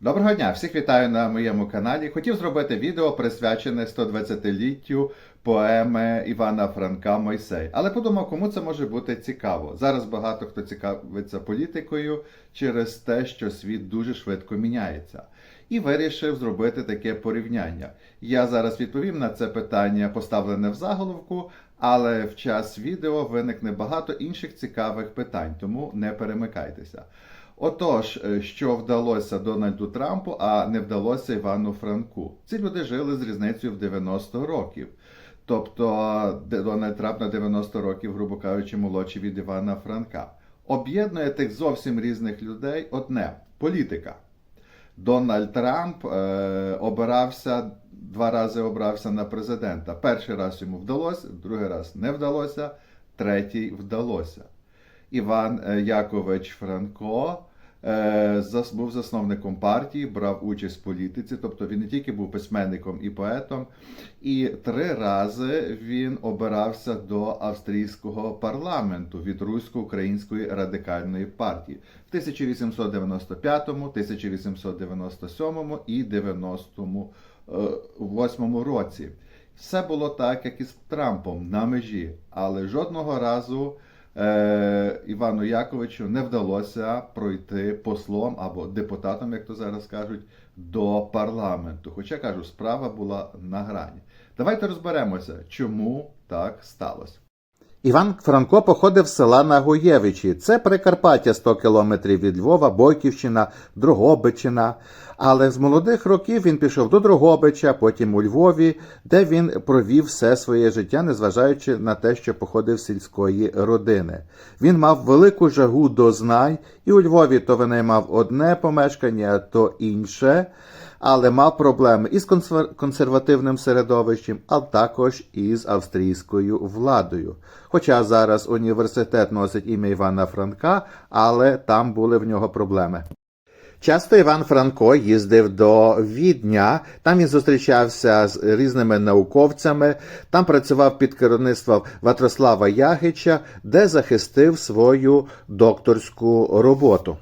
Доброго дня! Всіх вітаю на моєму каналі. Хотів зробити відео присвячене 120-літтю поеми Івана Франка Мойсей. Але подумав, кому це може бути цікаво. Зараз багато хто цікавиться політикою через те, що світ дуже швидко міняється. І вирішив зробити таке порівняння. Я зараз відповім на це питання, поставлене в заголовку, але в час відео виникне багато інших цікавих питань, тому не перемикайтеся. Отож, е, що вдалося Дональду Трампу, а не вдалося Івану Франку. Ці люди жили з різницею в 90 років. Тобто Дональд Трамп на 90 років, грубо кажучи, молодший від Івана Франка. Об'єднує тих зовсім різних людей одне політика. Дональд Трамп е, обирався два рази обрався на президента. Перший раз йому вдалося, другий раз не вдалося, третій вдалося. Іван е, Якович Франко е, був засновником партії, брав участь в політиці, тобто він не тільки був письменником і поетом, і три рази він обирався до австрійського парламенту від русько-української радикальної партії в 1895, 1897 і 98 році. Все було так, як і з Трампом на межі, але жодного разу е, Івану Яковичу не вдалося пройти послом або депутатом, як то зараз кажуть, до парламенту. Хоча кажу, справа була на грані. Давайте розберемося, чому так сталося. Іван Франко походив з села Нагоєвичі. Це Прикарпаття 100 кілометрів від Львова, Бойківщина, Дрогобичина. Але з молодих років він пішов до Дрогобича, потім у Львові, де він провів все своє життя, незважаючи на те, що походив з сільської родини. Він мав велику жагу до знань, і у Львові то винаймав одне помешкання, то інше але мав проблеми із консер- консервативним середовищем, а також із австрійською владою. Хоча зараз університет носить ім'я Івана Франка, але там були в нього проблеми. Часто Іван Франко їздив до Відня, там він зустрічався з різними науковцями, там працював під керівництвом Ватрослава Ягича, де захистив свою докторську роботу.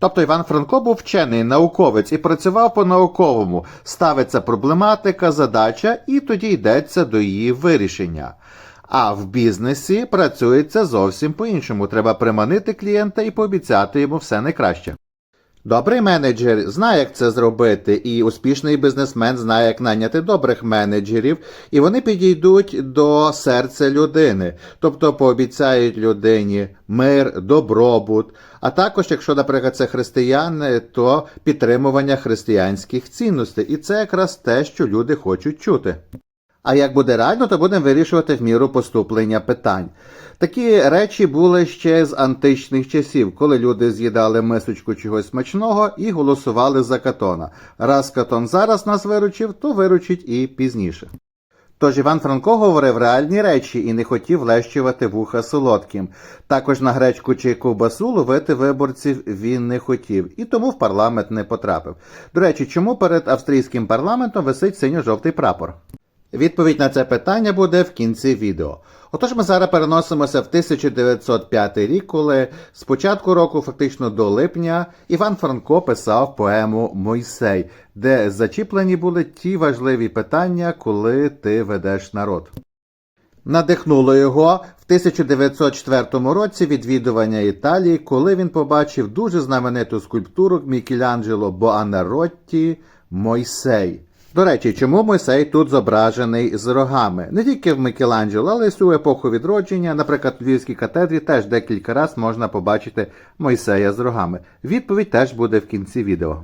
Тобто Іван Франко був вчений науковець і працював по-науковому. Ставиться проблематика, задача, і тоді йдеться до її вирішення. А в бізнесі працюється зовсім по-іншому. Треба приманити клієнта і пообіцяти йому все найкраще. Добрий менеджер знає, як це зробити, і успішний бізнесмен знає, як найняти добрих менеджерів, і вони підійдуть до серця людини, тобто пообіцяють людині мир, добробут. А також, якщо, наприклад, це християни, то підтримування християнських цінностей. І це якраз те, що люди хочуть чути. А як буде реально, то будемо вирішувати в міру поступлення питань. Такі речі були ще з античних часів, коли люди з'їдали мисочку чогось смачного і голосували за катона. Раз катон зараз нас виручив, то виручить і пізніше. Тож Іван Франко говорив реальні речі і не хотів лещувати вуха солодким. Також на гречку чи ковбасу ловити виборців він не хотів і тому в парламент не потрапив. До речі, чому перед австрійським парламентом висить синьо-жовтий прапор? Відповідь на це питання буде в кінці відео. Отож ми зараз переносимося в 1905 рік, коли з початку року, фактично до липня, Іван Франко писав поему Мойсей, де зачіплені були ті важливі питання, коли ти ведеш народ. Надихнуло його в 1904 році відвідування Італії, коли він побачив дуже знамениту скульптуру Мікеланджело Боанаротті Мойсей. До речі, чому Мойсей тут зображений з рогами? Не тільки в Мікеланджело, але й всю епоху відродження, наприклад, в Львівській катедрі теж декілька разів можна побачити Мойсея з рогами. Відповідь теж буде в кінці відео.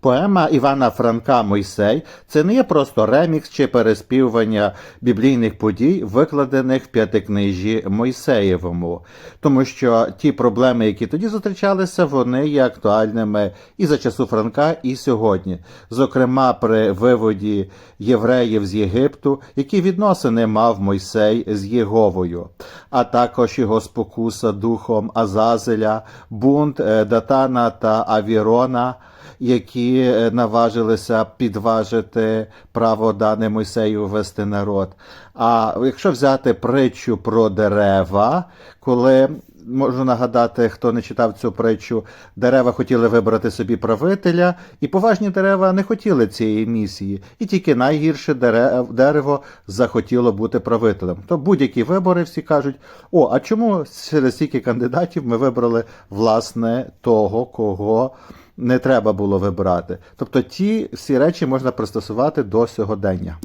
Поема Івана Франка Мойсей це не є просто ремікс чи переспівування біблійних подій, викладених в п'ятикнижі Мойсеєвому, тому що ті проблеми, які тоді зустрічалися, вони є актуальними і за часу Франка, і сьогодні. Зокрема, при виводі євреїв з Єгипту, які відносини мав Мойсей з Єговою, а також його спокуса духом Азазеля, бунт е, Датана та Авірона які е, наважилися підважити право дане Мойсею вести народ. А якщо взяти притчу про дерева, коли можу нагадати, хто не читав цю притчу, дерева хотіли вибрати собі правителя, і поважні дерева не хотіли цієї місії, і тільки найгірше дерев, дерево захотіло бути правителем. То будь-які вибори всі кажуть: о, а чому через стільки кандидатів ми вибрали власне того, кого не треба було вибирати? Тобто ті всі речі можна пристосувати до сьогодення.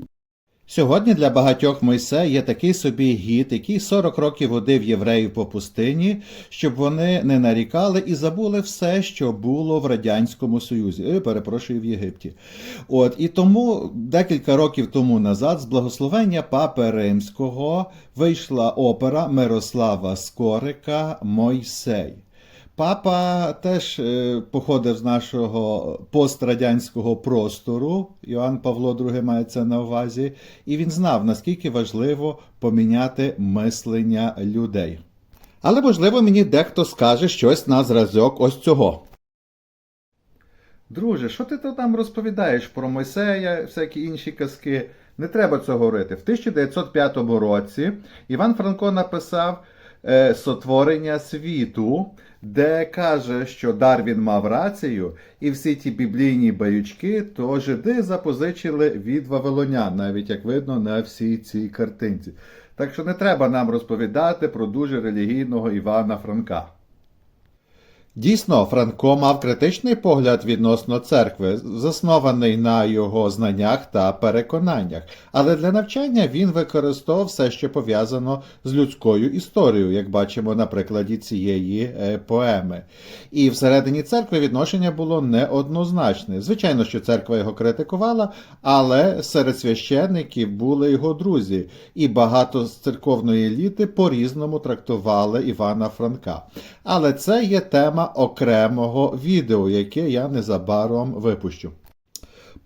Сьогодні для багатьох Мойсе є такий собі гід, який 40 років водив євреїв по пустині, щоб вони не нарікали і забули все, що було в Радянському Союзі. Е, перепрошую в Єгипті. От і тому декілька років тому назад, з благословення Папи Римського, вийшла опера Мирослава Скорика Мойсей. Папа теж е, походив з нашого пострадянського простору. Йоанн Павло II має це на увазі, і він знав, наскільки важливо поміняти мислення людей. Але можливо мені дехто скаже щось на зразок ось цього. Друже, що ти там розповідаєш про Мойсея, всякі інші казки? Не треба цього говорити. В 1905 році Іван Франко написав Сотворення світу, де каже, що Дарвін мав рацію, і всі ті біблійні баючки, то жиди запозичили від вавилонян, навіть як видно на всій цій картинці. Так що не треба нам розповідати про дуже релігійного Івана Франка. Дійсно, Франко мав критичний погляд відносно церкви, заснований на його знаннях та переконаннях, але для навчання він використовував все, що пов'язано з людською історією, як бачимо на прикладі цієї е, поеми. І всередині церкви відношення було неоднозначне. Звичайно, що церква його критикувала, але серед священників були його друзі, і багато з церковної еліти по-різному трактували Івана Франка. Але це є тема окремого відео, яке я незабаром випущу.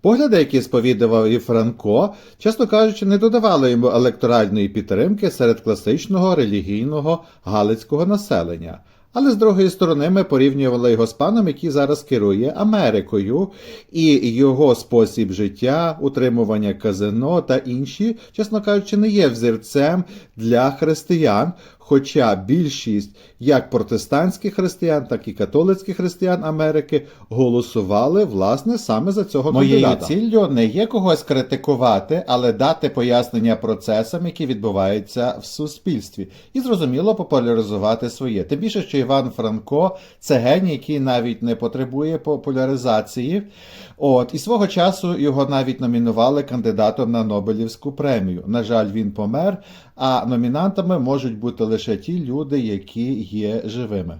Погляди, які сповідував і Франко, чесно кажучи, не додавали йому електоральної підтримки серед класичного релігійного галицького населення. Але з другої сторони, ми порівнювали його з паном, який зараз керує Америкою, і його спосіб життя, утримування казино та інші, чесно кажучи, не є взірцем для християн. Хоча більшість як протестантських християн, так і католицьких християн Америки голосували власне саме за цього Моєю кандидата. ціллю не є когось критикувати, але дати пояснення процесам, які відбуваються в суспільстві, і зрозуміло популяризувати своє. Тим більше, що Іван Франко це геній, який навіть не потребує популяризації. От і свого часу його навіть номінували кандидатом на Нобелівську премію. На жаль, він помер. А номінантами можуть бути лише ті люди, які є живими.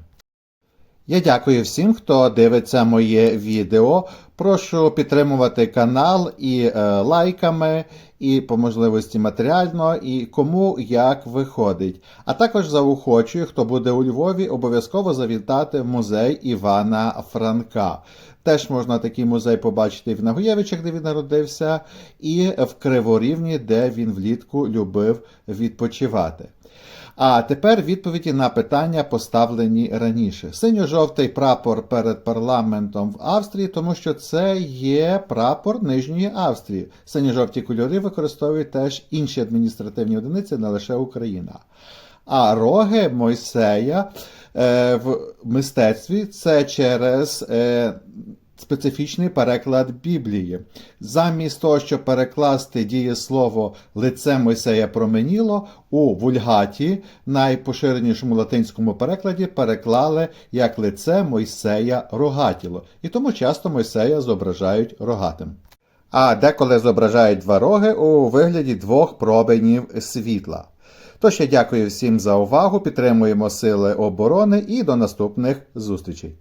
Я дякую всім, хто дивиться моє відео. Прошу підтримувати канал і е, лайками, і по можливості матеріально, і кому як виходить. А також заохочую, хто буде у Львові, обов'язково завітати в музей Івана Франка. Теж можна такий музей побачити і в Нагоєвичах, де він народився, і в Криворівні, де він влітку любив відпочивати. А тепер відповіді на питання, поставлені раніше. Синьо-жовтий прапор перед парламентом в Австрії, тому що це є прапор Нижньої Австрії. Сині жовті кольори використовують теж інші адміністративні одиниці, не лише Україна. А роги Мойсея е, в мистецтві це через е, специфічний переклад Біблії. Замість того, щоб перекласти дієслово лице Мойсея променіло, у вульгаті, найпоширенішому латинському перекладі, переклали як лице Мойсея рогатіло. І тому часто Мойсея зображають рогатим. А деколи зображають два роги у вигляді двох променів світла. Тож я дякую всім за увагу, підтримуємо сили оборони і до наступних зустрічей.